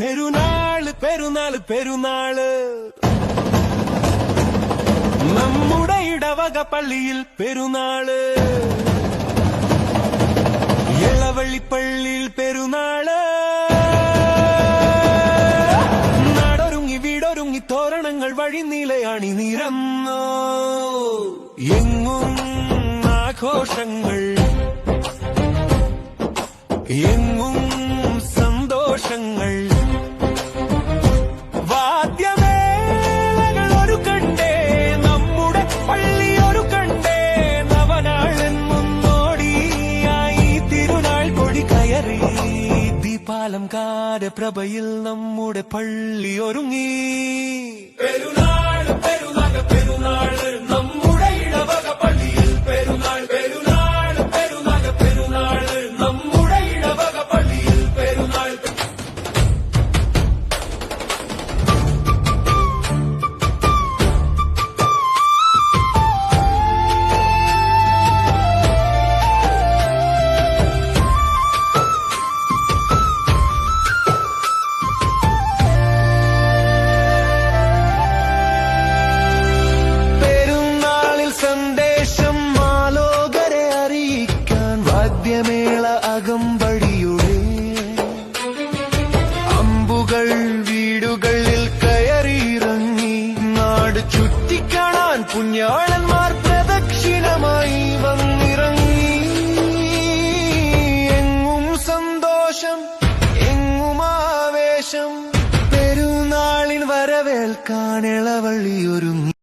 പെരുന്നാൾ പെരുന്നാൾ പെരുന്നാൾ. നമ്മുടെ ഇടവക പള്ളിയിൽ പെരുന്നാൾ. ഇളവള്ളിപ്പള്ളിയിൽ പെരുന്നാൾ. നാടൊരുങ്ങി വീടൊരുങ്ങി തോരണങ്ങൾ വഴി നീലയാണി നിരന്നു. എങ്ങും ആഘോഷങ്ങൾ എങ്ങും സന്തോഷങ്ങൾ. ദീപാലം പ്രഭയിൽ നമ്മുടെ പള്ളി ഒരുങ്ങി. അകമ്പടിയുടെ അമ്പുകൾ വീടുകളിൽ കയറിയിറങ്ങി നാട് ചുറ്റിക്കാണാൻ പുണ്യാളന്മാർ പ്രദക്ഷിണമായി വന്നിറങ്ങി. എങ്ങും സന്തോഷം എങ്ങും ആവേശം പെരുന്നാളിൻ വരവേൽക്കാൻ ഇളവള്ളി